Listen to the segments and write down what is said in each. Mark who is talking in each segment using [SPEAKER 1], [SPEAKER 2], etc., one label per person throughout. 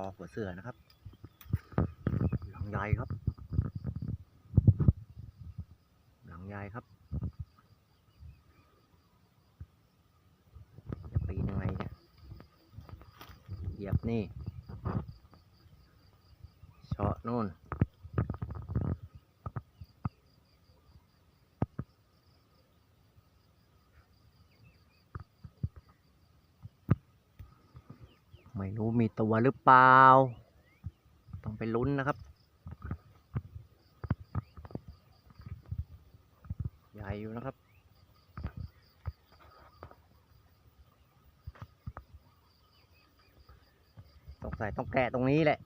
[SPEAKER 1] อหัวเสือนะครับหลังใหญ่ครับ หลังใหญ่ครับจะปีนยังไงเนี่ยเหยียบนี่เชาะนู่น ไม่รู้มี ตัวหรือเปล่า ต้องไปลุ้นนะครับ ใหญ่อยู่นะครับ สงสัยต้องแกะตรงนี้แหละ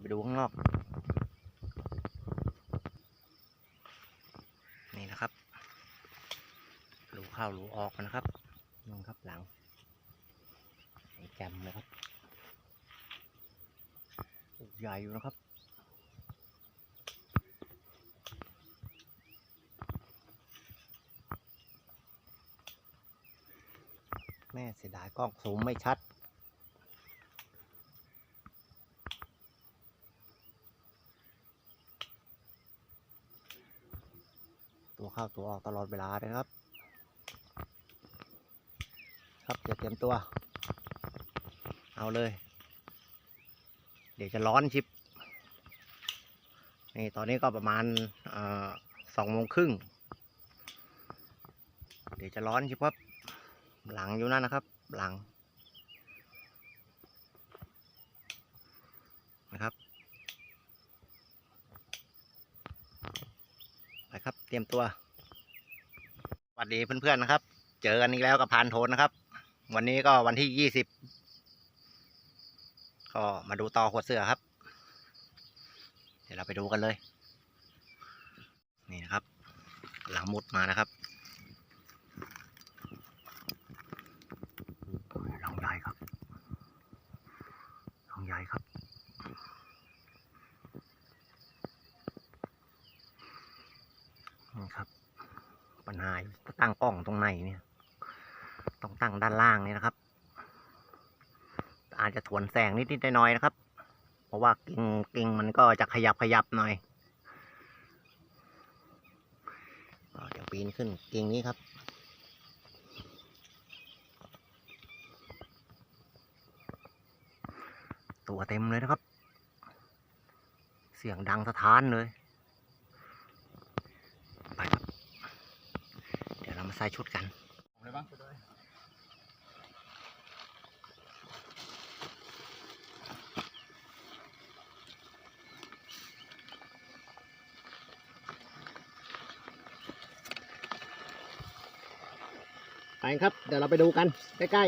[SPEAKER 1] ไปดูข้างนอก นี่นะครับ รูเข้ารูออกกันนะครับนู่นครับหลังไอ้แจมเลยครับลูกใหญ่อยู่นะครับ แม่เสียดายกล้องซูมไม่ชัด ตัวเข้าตัวออกตลอดเวลาเลยครับ ครับจะเตรียมตัว เอาเลย เดี๋ยวจะร้อนชิปนี่ตอนนี้ก็ประมาณสองโมงครึ่ง เดี๋ยวจะร้อนชิปครับ หลังอยู่นั่นนะครับ หลังนะครับไปครับ เตรียมตัวสวัสดีเพื่อนๆนะครับ เจอกันอีกแล้วกับพานโทนนะครับ วันนี้ก็วันที่ยี่สิบก็มาดูต่อขวดเสื้อครับ เดี๋ยวเราไปดูกันเลย นี่นะครับ หลังมุดมานะครับหลังใหญ่ครับหลังใหญ่ครับ นี่ครับ ปัญหาอยู่ตั้งกล้องตรงไหนเนี่ย ต้องตั้งด้านล่างนี่นะครับ อาจจะถ วนแสงนิดๆหน่อยๆนะครับ เพราะว่ากิ่งกิ่งมันก็จะขยับขยับหน่อยก็เดี๋ยวปีนขึ้นกิ่งนี้ครับตัวเต็มเลยนะครับ เสียงดังสะท้านเลยไปครับ เดี๋ยวเรามาใส่ชุดกัน
[SPEAKER 2] เลยบ้าง
[SPEAKER 1] ไปครับ เดี๋ยวเราไปดูกันใกล้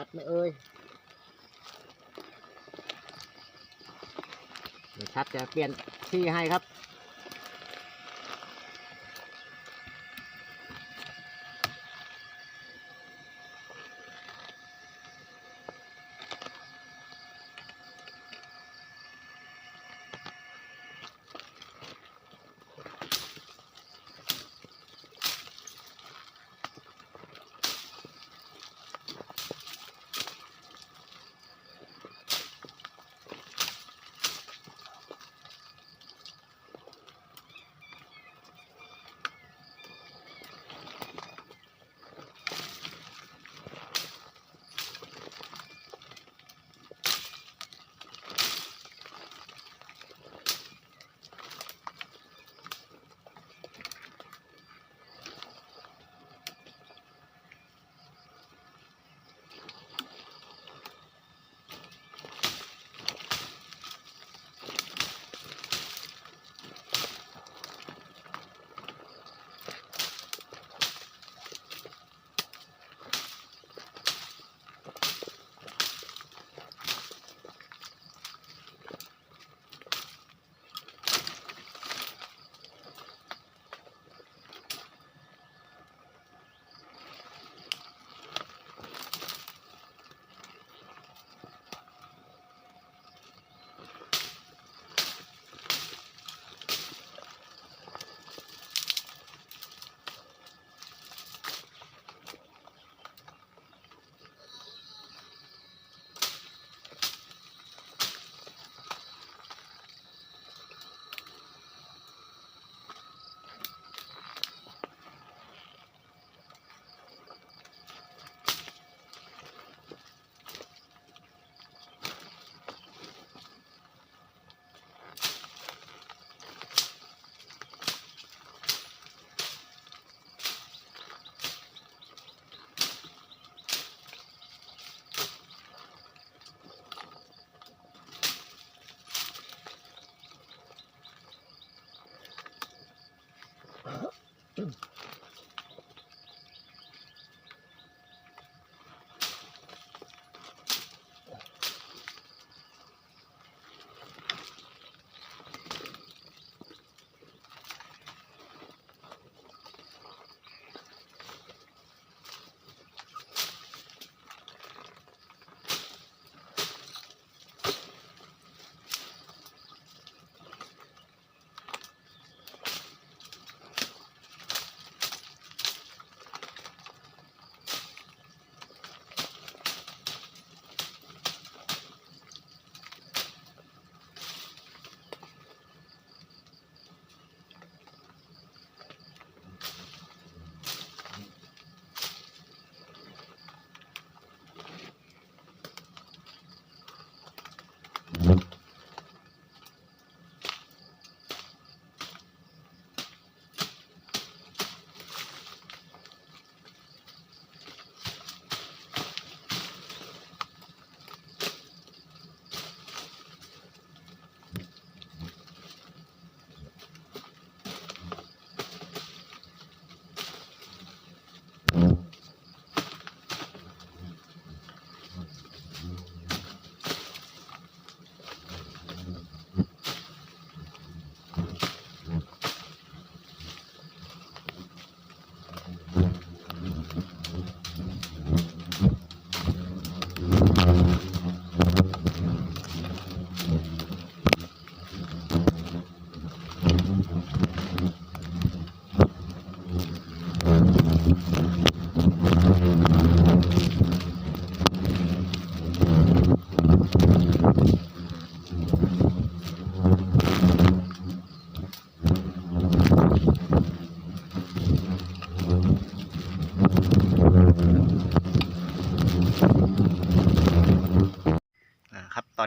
[SPEAKER 1] ชัดไหมเอ่ยไม่ชัดจะเปลี่ยนที่ให้ครับ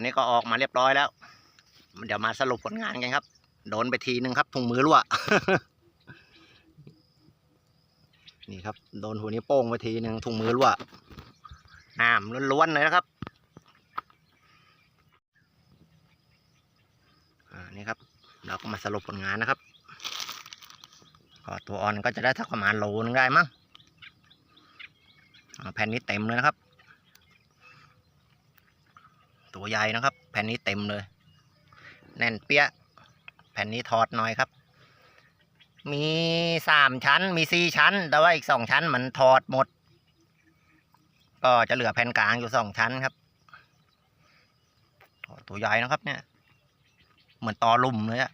[SPEAKER 1] นี้ก็ออกมาเรียบร้อยแล้ว เดี๋ยวมาสรุปผลงานกันครับ โดนไปทีหนึ่งครับถุงมือรั่ว นี่ครับ โดนหัวนี้โป้งไปทีหนึ่งถุงมือรั่วน้ำล้วนๆเลยนะครับอ่านี่ครับ เราก็มาสรุปผลงานนะครับก็ตัวออนก็จะได้สักประมาณโลนึงได้มั้งแผ่นนี้เต็มเลยนะครับ ตัวใหญ่นะครับ แผ่นนี้เต็มเลย แน่นเปี้ยะแผ่นนี้ถอดหน่อยครับ มีสามชั้น มีสี่ชั้น แต่ว่าอีกสองชั้นมันถอดหมด ก็จะเหลือแผ่นกลางอยู่สองชั้นครับ ตัวใหญ่นะครับเนี่ย เหมือนตอลุ่มเลยอะ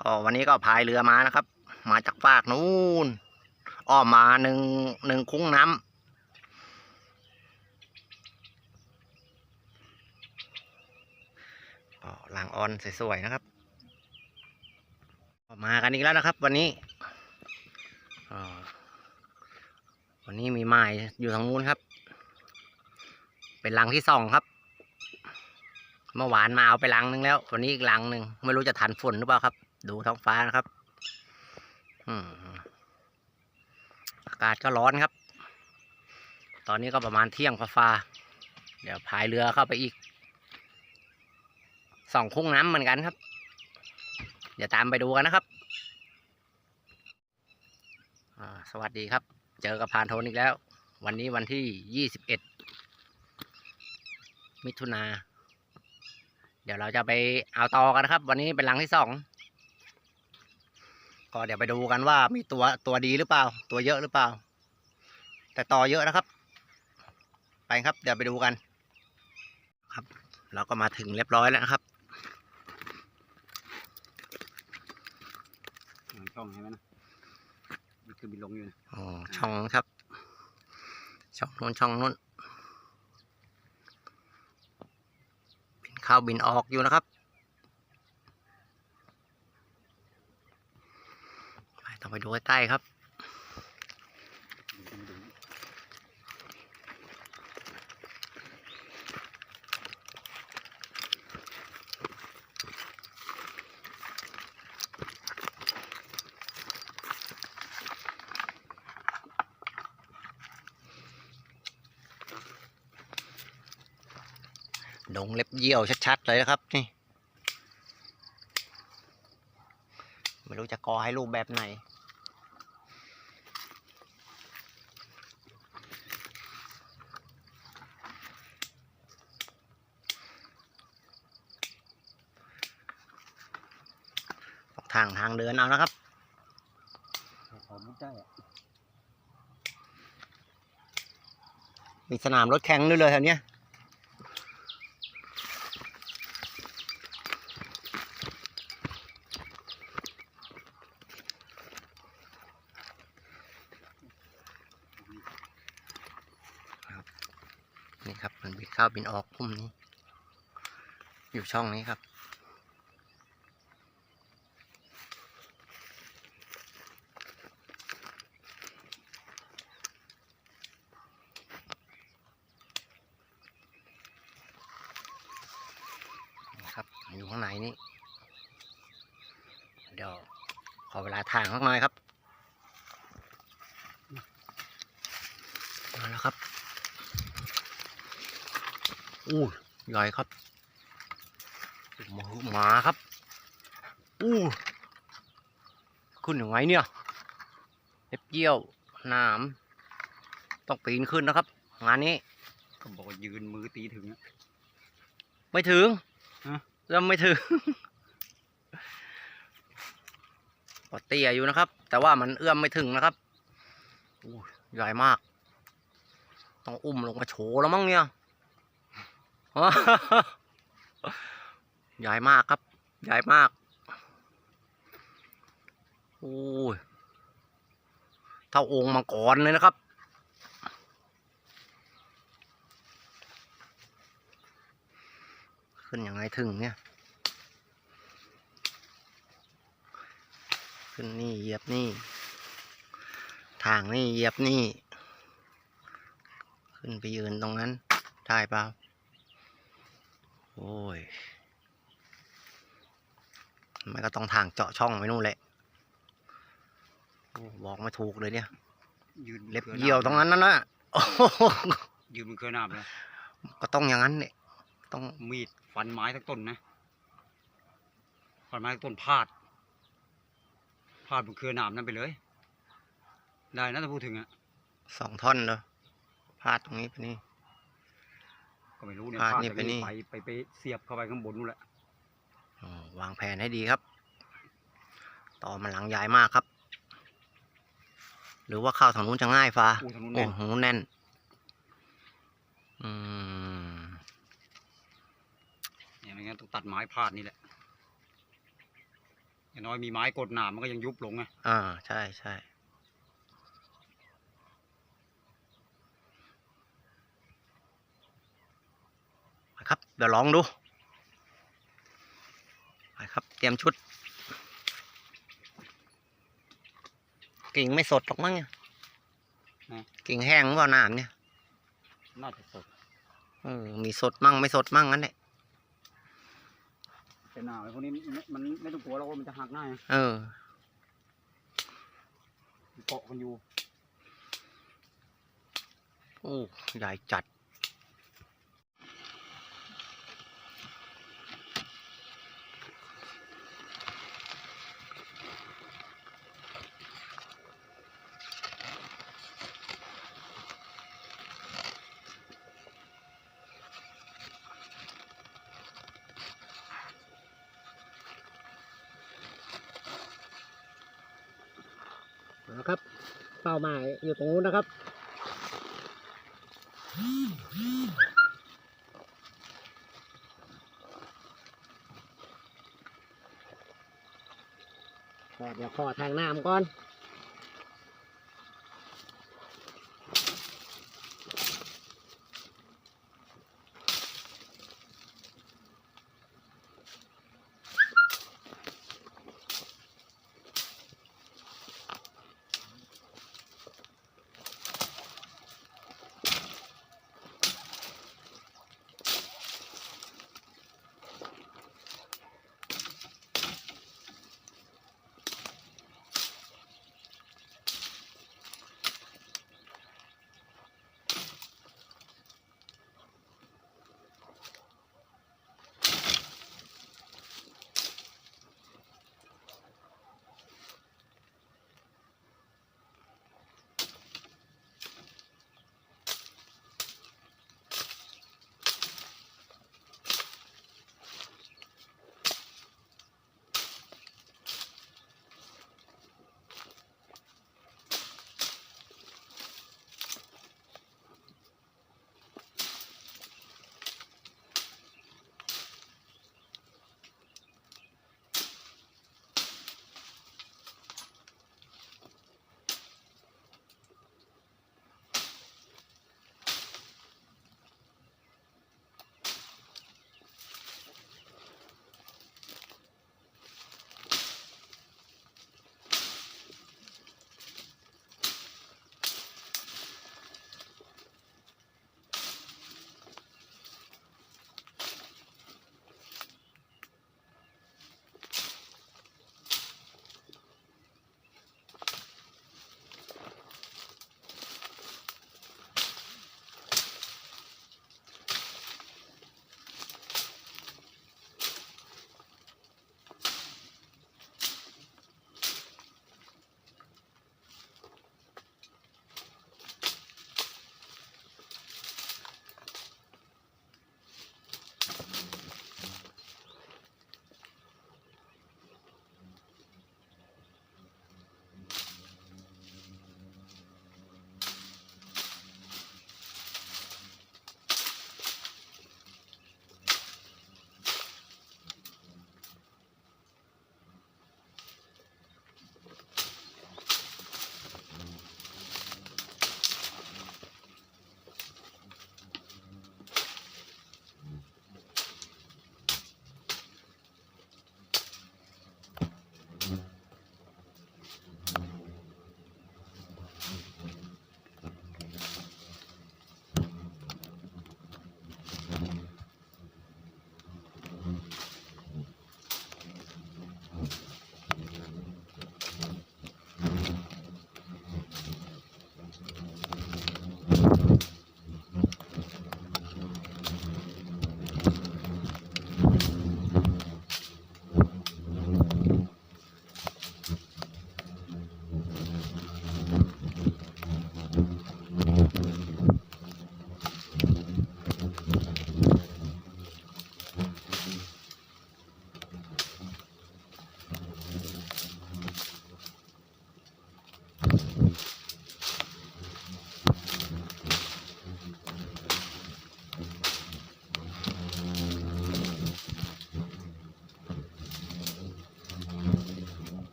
[SPEAKER 1] ก็วันนี้ก็พายเรือมานะครับ มาจากฟากนู้นอ้อมมาหนึ่งหนึ่งคุ้งน้ำ ก็ลางออนสวยๆนะครับก็มากันอีกแล้วนะครับ วันนี้วันนี้มีไม้อยู่ทางนู้นครับ เป็นลังที่สองครับ เมื่อวานมาเอาไปลังนึงแล้ว วันนี้อีกลังหนึ่งไม่รู้จะทันฝนหรือเปล่าครับ ดูท้องฟ้านะครับอากาศก็ร้อนครับ ตอนนี้ก็ประมาณเที่ยงฟ้าเดี๋ยวพายเรือเข้าไปอีก สองคุ้งน้ำเหมือนกันครับ เดี๋ยวตามไปดูกันนะครับสวัสดีครับ เจอกับพานโทนอีกแล้ว วันนี้วันที่ยี่สิบเอ็ดมิถุนาเดี๋ยวเราจะไปเอาตอกันนะครับ วันนี้เป็นลังที่สองก็เดี๋ยวไปดูกันว่ามีตัวตัวดีหรือเปล่า ตัวเยอะหรือเปล่า แต่ต่อเยอะนะครับ ไปครับ เดี๋ยวไปดูกัน ครับ เราก็มาถึงเรียบร้อยแล้วนะครับ
[SPEAKER 2] ช่องเห็นไหมนะมันคือบินลงอยู่นะ
[SPEAKER 1] อ๋อช่องครับ ช่องนู้นช่องนู้นบินเข้าบินออกอยู่นะครับไปต้องไปดูใกล้ๆครับ
[SPEAKER 2] บินขึ้นมาดู
[SPEAKER 1] ดง เยี่ยวชัดๆเลยนะครับนี่ไม่รู้จะกอให้รูปแบบไหน ทางทางเดินเอานะครับ
[SPEAKER 2] มี
[SPEAKER 1] สนามรถแข่งด้วยเลยแถวเนี้ยครับมัน บินเข้าบินออกพุ่มนี้ อยู่ช่องนี้ครับ ครับอยู่ข้างในนี่เดี๋ยวขอเวลาทางสักหน่อยครับมาแล้วครับ อู้ใหญ่ครับหมาหมาครับอู้ขึ้นยังไงเนี่ยเล็บเยี่ยวหนามต้องปีนขึ้นนะครับ งานนี้
[SPEAKER 2] ก็บอกว่ายืนมือตีถึงอะ
[SPEAKER 1] ไม่ถึง
[SPEAKER 2] ฮะ
[SPEAKER 1] เริ่มไม่ถึงปอเตี้ยอยู่นะครับ แต่ว่ามันเอื้อมไม่ถึงนะครับอู้ใหญ่มาก ต้องอุ้มลงมาโฉแล้วมั้งเนี่ย ใหญ่มากครับ ใหญ่มาก โอ้ย เท่าองค์มังกรเลยนะครับ ขึ้นยังไงถึงเนี่ย ขึ้นนี่เหยียบนี่ ทางนี่เหยียบนี่ ขึ้นไปยืนตรงนั้น ได้เปล่า โอ้ย มันก็ต้องทางเจาะช่องไปนู่นแหละโอ้บอกไม่ถูกเลยเนี่ย
[SPEAKER 2] ยืน
[SPEAKER 1] เล็บเยี่ยวตรงนั้นนั่นนะโอ้โห
[SPEAKER 2] ยืนบนเครือหนาบเลย
[SPEAKER 1] ก็ต้องอย่างนั้นเนี่ยต้อง
[SPEAKER 2] มีดฟันไม้ทั้งต้นนะฟันไม้ทั้งต้นพาดพาดบนเครือหนามนั่นไปเลย ได้นะถ้าพูดถึงอะ
[SPEAKER 1] สองท่อนเลยพาดตรงนี้ไปนี่
[SPEAKER 2] ก็ไม่รู้เนี่ย
[SPEAKER 1] พาด
[SPEAKER 2] พาด
[SPEAKER 1] นี่
[SPEAKER 2] จาก
[SPEAKER 1] ไปนี่
[SPEAKER 2] ไปไปไปเสียบเข้าไปข้างบนนู่นแหละ
[SPEAKER 1] อ๋อวางแผนให้ดีครับ ต่อมันหลังใหญ่มากครับ หรือว่าเข้าทางนู้นจะง่ายฟ้า
[SPEAKER 2] อู้ทางนู้น
[SPEAKER 1] โอ้
[SPEAKER 2] แน่น
[SPEAKER 1] โหแน่น อืม
[SPEAKER 2] เนี่ยไม่งั้นต้องตัดไม้พาดนี่แหละอย่างน้อยมีไม้กดหนามมันก็ยังยุบลงไง
[SPEAKER 1] อ่า ใช่ใช่ไปครับ เดี๋ยวลองดูไปครับ เตรียมชุด กิ่งไม่สดหรอกมั้งเนี่ยกิ่งแห้งหรือเปล่าหนามเนี่ย
[SPEAKER 2] น่าจะสด
[SPEAKER 1] เออมีสดมั่งไม่สดมั่งงั้นแหละ
[SPEAKER 2] แต่หนามไอ้พวกนี้มันมันไม่ต้องกลัวแล้วว่ามันจะหักง่าย
[SPEAKER 1] เออ
[SPEAKER 2] มันเกาะกันอยู่
[SPEAKER 1] โอ้ใหญ่จัด นะครับ เป้าหมายอยู่ตรงนู้นนะครับเดี๋ยวขอแทงน้ำก่อน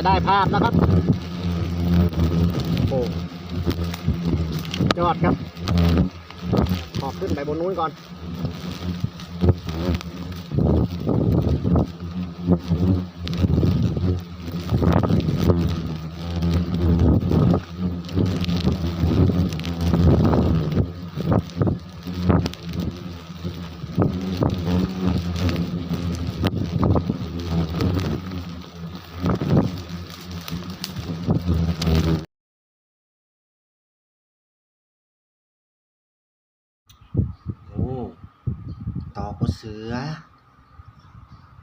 [SPEAKER 1] จะได้ภาพนะครับโอ้ยอดครับ ขอขึ้นไปบนนู้นก่อนโอ้ตอ กเสือ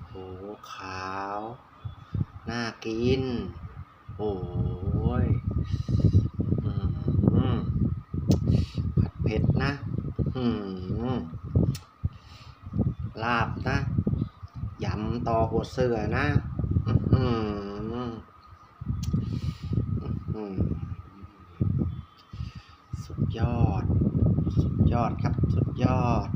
[SPEAKER 1] โอ้ขาว น่ากิน โอ้ยอืมผัดเผ็ดนะอืมลาบนะยำต่อหัวเสือนะอืมอืมสุดยอด สุดยอดครับ สุดยอด